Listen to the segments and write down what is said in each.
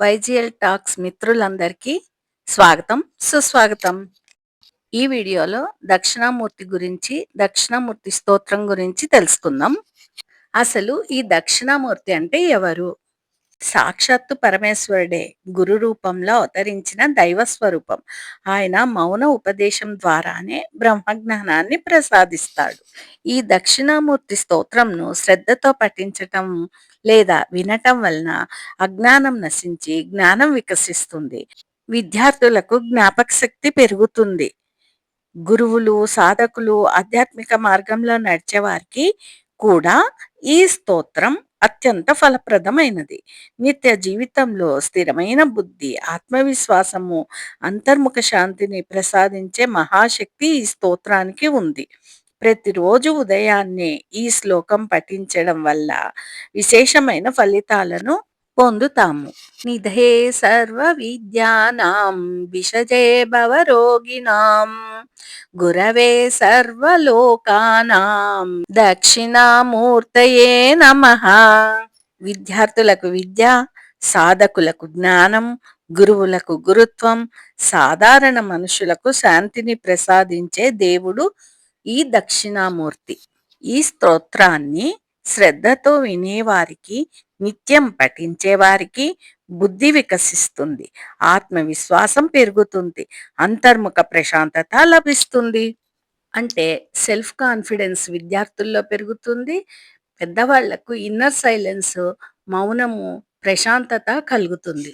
వైజిఎల్ talks మిత్రులందరికీ స్వాగతం సుస్వాగతం. ఈ వీడియోలో దక్షిణామూర్తి గురించి దక్షిణామూర్తి స్తోత్రం గురించి తెలుసుకుందాం. అసలు ఈ దక్షిణామూర్తి అంటే ఎవరు? సాక్షాత్తు పరమేశ్వరుడే. గురు రూపంలో అవతరించిన దైవ స్వరూపం. ఆయన మౌన ఉపదేశం ద్వారానే బ్రహ్మజ్ఞానాన్ని ప్రసాదిస్తాడు. ఈ దక్షిణామూర్తి స్తోత్రంను శ్రద్ధతో పఠించటం లేదా వినటం వలన అజ్ఞానం నశించి జ్ఞానం వికసిస్తుంది. విద్యార్థులకు జ్ఞాపక శక్తి పెరుగుతుంది. గురువులు సాధకులు ఆధ్యాత్మిక మార్గంలో నడిచేవారికి కూడా ఈ స్తోత్రం అత్యంత ఫలప్రదమైనది. నిత్య జీవితంలో స్థిరమైన బుద్ధి ఆత్మవిశ్వాసము అంతర్ముఖ శాంతిని ప్రసాదించే మహాశక్తి ఈ స్తోత్రానికి ఉంది. ప్రతిరోజు ఉదయాన్నే ఈ శ్లోకం పఠించడం వల్ల విశేషమైన ఫలితాలను పొందుతాము. నిధే సర్వ విద్యానాం విషజే భవరోగిణాం. గురవే సర్వలోకానాం. దక్షిణామూర్తయే నమ. విద్యార్థులకు విద్య సాధకులకు జ్ఞానం గురువులకు గురుత్వం సాధారణ మనుషులకు శాంతిని ప్రసాదించే దేవుడు ఈ దక్షిణామూర్తి. ఈ స్తోత్రాన్ని శ్రద్ధతో వినేవారికి నిత్యం పఠించేవారికి బుద్ధి వికసిస్తుంది ఆత్మవిశ్వాసం పెరుగుతుంది అంతర్ముఖ ప్రశాంతత లభిస్తుంది. అంటే సెల్ఫ్ కాన్ఫిడెన్స్ విద్యార్థుల్లో పెరుగుతుంది పెద్దవాళ్ళకు ఇన్నర్ సైలెన్స్ మౌనము ప్రశాంతత కలుగుతుంది.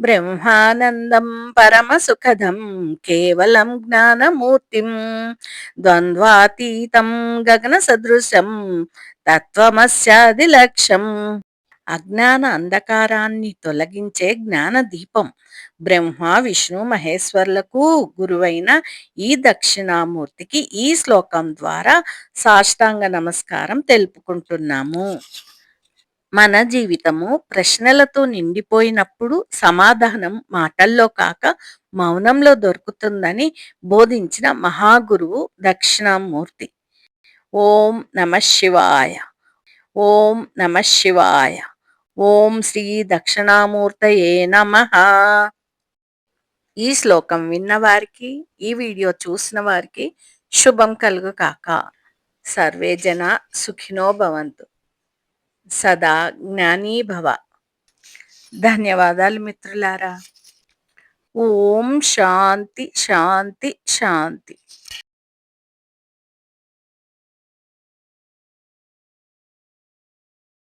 బ్రహ్మానందం పరమ సుఖదం కేవలం జ్ఞానమూర్తిం ద్వంద్వాతీతం గగన సదృశం తత్వమస్యాది లక్ష్యం అజ్ఞాన అంధకారాన్ని తొలగించే జ్ఞాన దీపం బ్రహ్మ విష్ణు మహేశ్వర్లకు గురువైన ఈ దక్షిణామూర్తికి ఈ శ్లోకం ద్వారా సాష్టాంగ నమస్కారం తెలుపుకుంటున్నాము. మన జీవితము ప్రశ్నలతో నిండిపోయినప్పుడు సమాధానం మాటల్లో కాక మౌనంలో దొరుకుతుందని బోధించిన మహాగురువు దక్షిణామూర్తి. ఓం నమ శివాయ. ఓం నమ శివాయ. ఓం శ్రీ దక్షిణామూర్తయే నమ. ఈ శ్లోకం విన్నవారికి ఈ వీడియో చూసిన వారికి శుభం కలుగు కాక. సర్వే జన సుఖినో భవంతు. సదా జ్ఞానీభవ. ధన్యవాదాలు మిత్రులారా. ఓం శాంతి శాంతి శాంతి.